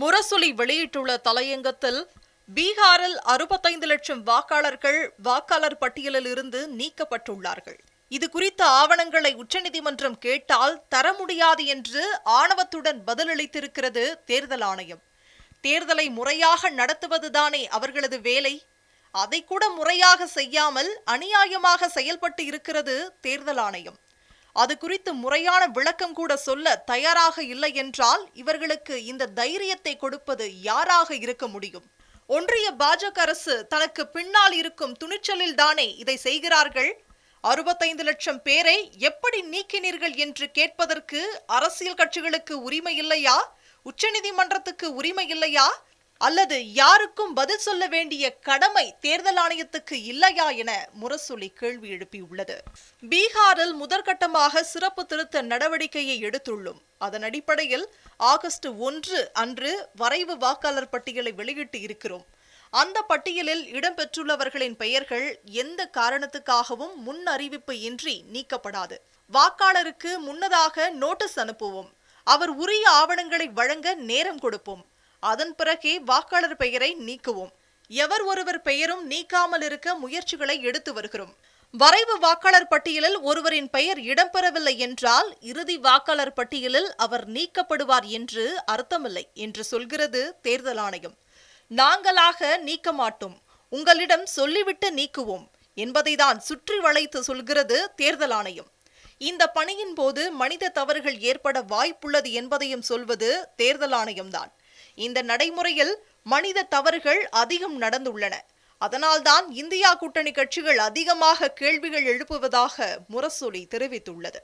முரசொலி வெளியிட்டுள்ள தலையங்கத்தில் பீகாரில் அறுபத்தைந்து லட்சம் வாக்காளர்கள் வாக்காளர் பட்டியலில் இருந்து நீக்கப்பட்டுள்ளார்கள். இது குறித்த ஆவணங்களை உச்சநீதிமன்றம் கேட்டால் தர முடியாது என்று ஆணவத்துடன் பதிலளித்திருக்கிறது தேர்தல் ஆணையம். தேர்தலை முறையாக நடத்துவதுதானே அவர்களது வேலை? அதை கூட முறையாக செய்யாமல் அநியாயமாக செயல்பட்டு இருக்கிறது தேர்தல் ஆணையம். அது குறித்து முறையான விளக்கம் கூட சொல்ல தயாராக இல்லை என்றால் இவர்களுக்கு இந்த தைரியத்தை கொடுப்பது யாராக இருக்க முடியும்? ஒன்றிய பாஜக அரசு தனக்கு பின்னால் இருக்கும் துணிச்சலில் தானே இதை செய்கிறார்கள்? அறுபத்தைந்து லட்சம் பேரை எப்படி நீக்கினீர்கள் என்று கேட்பதற்கு அரசியல் கட்சிகளுக்கு உரிமை இல்லையா? உச்சநீதிமன்றத்துக்கு உரிமை இல்லையா? அல்லது யாருக்கும் பதில் சொல்ல வேண்டிய கடமை தேர்தல் ஆணையத்துக்கு இல்லையா என முரசொலி கேள்வி எழுப்பியுள்ளது. பீகாரில் முதற்கட்டமாக சிறப்பு திருத்த நடவடிக்கையை எடுத்துள்ளோம். அதன் அடிப்படையில் ஆகஸ்ட் ஒன்று அன்று வரைவு வாக்காளர் பட்டியலை வெளியிட்டு இருக்கிறோம். அந்த பட்டியலில் இடம்பெற்றுள்ளவர்களின் பெயர்கள் எந்த காரணத்துக்காகவும் முன் அறிவிப்பு இன்றி நீக்கப்படாது. வாக்காளருக்கு முன்னதாக நோட்டீஸ் அனுப்புவோம். அவர் உரிய ஆவணங்களை வழங்க நேரம் கொடுப்போம். அதன் பிறகே வாக்காளர் பெயரை நீக்குவோம். எவர் ஒருவர் பெயரும் நீக்காமல் இருக்க முயற்சிகளை எடுத்து வருகிறோம். வரைவு வாக்காளர் பட்டியலில் ஒருவரின் பெயர் இடம்பெறவில்லை என்றால் இறுதி வாக்காளர் பட்டியலில் அவர் நீக்கப்படுவார் என்று அர்த்தமில்லை என்று சொல்கிறது தேர்தல் ஆணையம். நாங்களாக நீக்க மாட்டோம். உங்களிடம் சொல்லிவிட்டு நீக்குவோம் என்பதை தான் சுற்றி வளைத்து சொல்கிறது தேர்தல் ஆணையம். இந்த பணியின் போது மனித தவறுகள் ஏற்பட வாய்ப்புள்ளது என்பதையும் சொல்வது தேர்தல் ஆணையம்தான். இந்த நடைமுறையில் மனித தவறுகள் அதிகம் நடந்துள்ளன. அதனால்தான் இந்தியா கூட்டணி கட்சிகள் அதிகமாக கேள்விகள் எழுப்புவதாக முரசொலி தெரிவித்துள்ளது.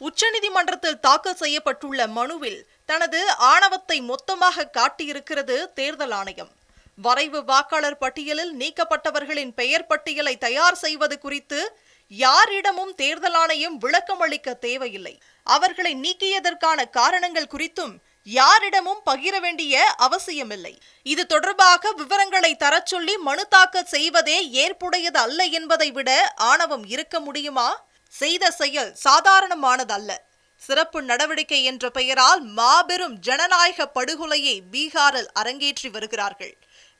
உச்சநீதிமன்றத்தில் தாக்கல் செய்யப்பட்டுள்ள மனுவில் தனது ஆணவத்தை மொத்தமாக காட்டியிருக்கிறது தேர்தல் ஆணையம். வரைவு வாக்காளர் பட்டியலில் நீக்கப்பட்டவர்களின் பெயர் பட்டியலை தயார் செய்வது குறித்து யாரிடமும் தேர்தல் ஆணையம் விளக்கம் அளிக்க தேவையில்லை. அவர்களை நீக்கியதற்கான காரணங்கள் குறித்தும் யாரிடமும் பகிர வேண்டிய அவசியமில்லை. இது தொடர்பாக விவரங்களை தரச்சொல்லி மனு தாக்கல் செய்வதே ஏற்புடையது அல்ல என்பதை விட ஆணவம் இருக்க முடியுமா? செய்த செயல் சாதாரணமானதல்ல. சிறப்பு நடவடிக்கை என்ற பெயரால் மாபெரும் ஜனநாயக படுகொலையை பீகாரில் அரங்கேற்றி வருகிறார்கள்.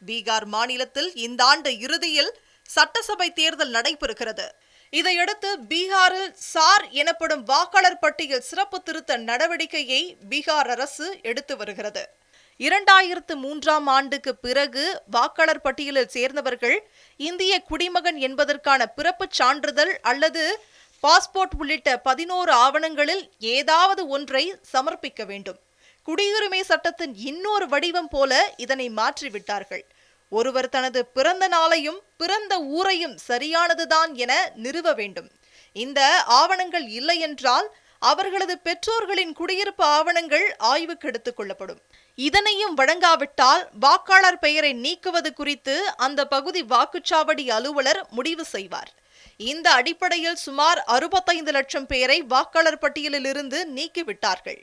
பீகார் மாநிலத்தில் இந்த ஆண்டு இறுதியில் சட்டசபை தேர்தல் நடைபெறுகிறது. இதையடுத்து பீகாரில் சார் எனப்படும் வாக்காளர் பட்டியல் சிறப்பு திருத்த நடவடிக்கையை பீகார் அரசு எடுத்து வருகிறது. இரண்டாயிரத்து மூன்றாம் ஆண்டுக்கு பிறகு வாக்காளர் பட்டியலில் சேர்ந்தவர்கள் இந்திய குடிமகன் என்பதற்கான பிறப்புச் சான்றிதழ் அல்லது பாஸ்போர்ட் உள்ளிட்ட பதினோரு ஆவணங்களில் ஏதாவது ஒன்றை சமர்ப்பிக்க வேண்டும். குடியுரிமை சட்டத்தின் இன்னொரு வடிவம் போல இதனை மாற்றிவிட்டார்கள். ஒருவர் தனது பிறந்த நாளையும் பிறந்த ஊரையும் சரியானதுதான் என நிறுவ வேண்டும். இந்த ஆவணங்கள் இல்லை என்றால் அவர்களது பெற்றோர்களின் குடியிருப்பு ஆவணங்கள் ஆய்வுக்கு எடுத்துக் கொள்ளப்படும். இதனையும் வழங்காவிட்டால் வாக்காளர் பெயரை நீக்குவது குறித்து அந்த பகுதி வாக்குச்சாவடி அலுவலர் முடிவு செய்வார். இந்த அடிப்படையில் சுமார் அறுபத்தைந்து லட்சம் பேரை வாக்காளர் பட்டியலில் இருந்து நீக்கிவிட்டார்கள்.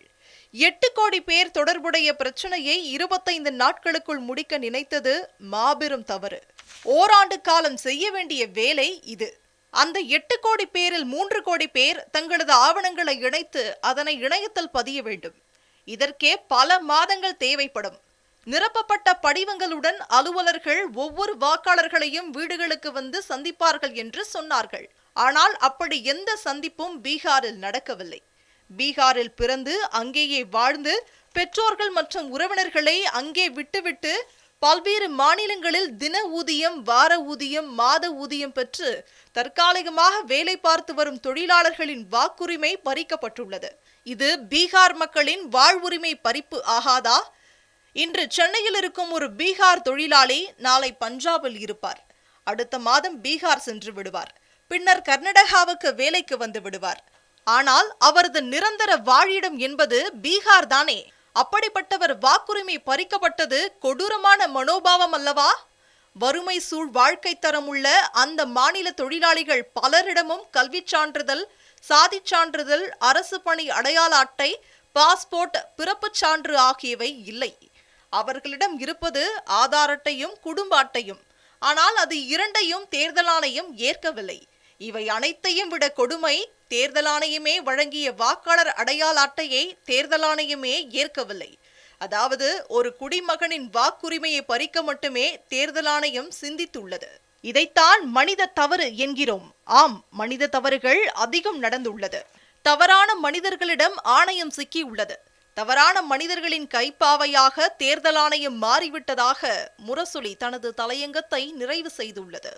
எட்டு கோடி பேர் தொடர்புடைய பிரச்சனையை இருபத்தைந்து நாட்களுக்குள் முடிக்க நினைத்தது மாபெரும் தவறு. ஓராண்டு காலம் செய்ய வேண்டிய வேலை இது. அந்த எட்டு கோடி பேரில் மூன்று கோடி பேர் தங்களது ஆவணங்களை இணைத்து அதனை இணையத்தில் பதிய வேண்டும். இதற்கே பல மாதங்கள் தேவைப்படும். நிரப்பப்பட்ட படிவங்களுடன் அலுவலர்கள் ஒவ்வொரு வாக்காளர்களையும் வீடுகளுக்கு வந்து சந்திப்பார்கள் என்று சொன்னார்கள். ஆனால் அப்படி எந்த சந்திப்பும் பீகாரில் நடக்கவில்லை. பீகாரில் பிறந்து அங்கேயே வாழ்ந்து பெற்றோர்கள் மற்றும் உறவினர்களை அங்கே விட்டுவிட்டு பல்வேறு மாநிலங்களில் தின ஊதியம் வார ஊதியம் மாத ஊதியம் பெற்று தற்காலிகமாக வேலை பார்த்து வரும் தொழிலாளர்களின் வாக்குரிமை பறிக்கப்பட்டுள்ளது. இது பீகார் மக்களின் வாழ்வுரிமை பறிப்பு ஆகாதா? இன்று சென்னையில் இருக்கும் ஒரு பீகார் தொழிலாளி நாளை பஞ்சாபில் இருப்பார். அடுத்த மாதம் பீகார் சென்று விடுவார். பின்னர் கர்நாடகாவுக்கு வேலைக்கு வந்து விடுவார். ஆனால் அவரது நிரந்தர வாழிடம் என்பது பீகார் தானே. அப்படிப்பட்டவர் வாக்குரிமை பறிக்கப்பட்டது கொடூரமான மனோபாவம் அல்லவா? வறுமை சூழ் வாழ்க்கை தரம் உள்ள அந்த மாநில தொழிலாளிகள் பலரிடமும் கல்விச் சான்றிதழ் சாதிச் சான்றிதழ் அரசு பணி அடையாள அட்டை பாஸ்போர்ட் பிறப்புச் சான்று ஆகியவை இல்லை. அவர்களிடம் இருப்பது ஆதார் அட்டையும் குடும்ப அட்டையும். ஆனால் அது இரண்டையும் தேர்தல் ஆணையம் ஏற்கவில்லை. இவை அனைத்தையும் விட கொடுமை தேர்தல் ஆணையமே வழங்கிய வாக்காளர் அடையாள அட்டையை தேர்தல் ஆணையமே ஏற்கவில்லை. அதாவது ஒரு குடிமகனின் வாக்குரிமையை பறிக்க மட்டுமே தேர்தல் ஆணையம் சிந்தித்துள்ளது. இதைத்தான் மனித தவறு என்கிறோம். ஆம் மனித தவறுகள் அதிகம் நடந்துள்ளது. தவறான மனிதர்களிடம் ஆணையம் சிக்கியுள்ளது. தவறான மனிதர்களின் கைப்பாவையாக தேர்தல் ஆணையம் மாறிவிட்டதாக முரசொலி தனது தலையங்கத்தை நிறைவு செய்துள்ளது.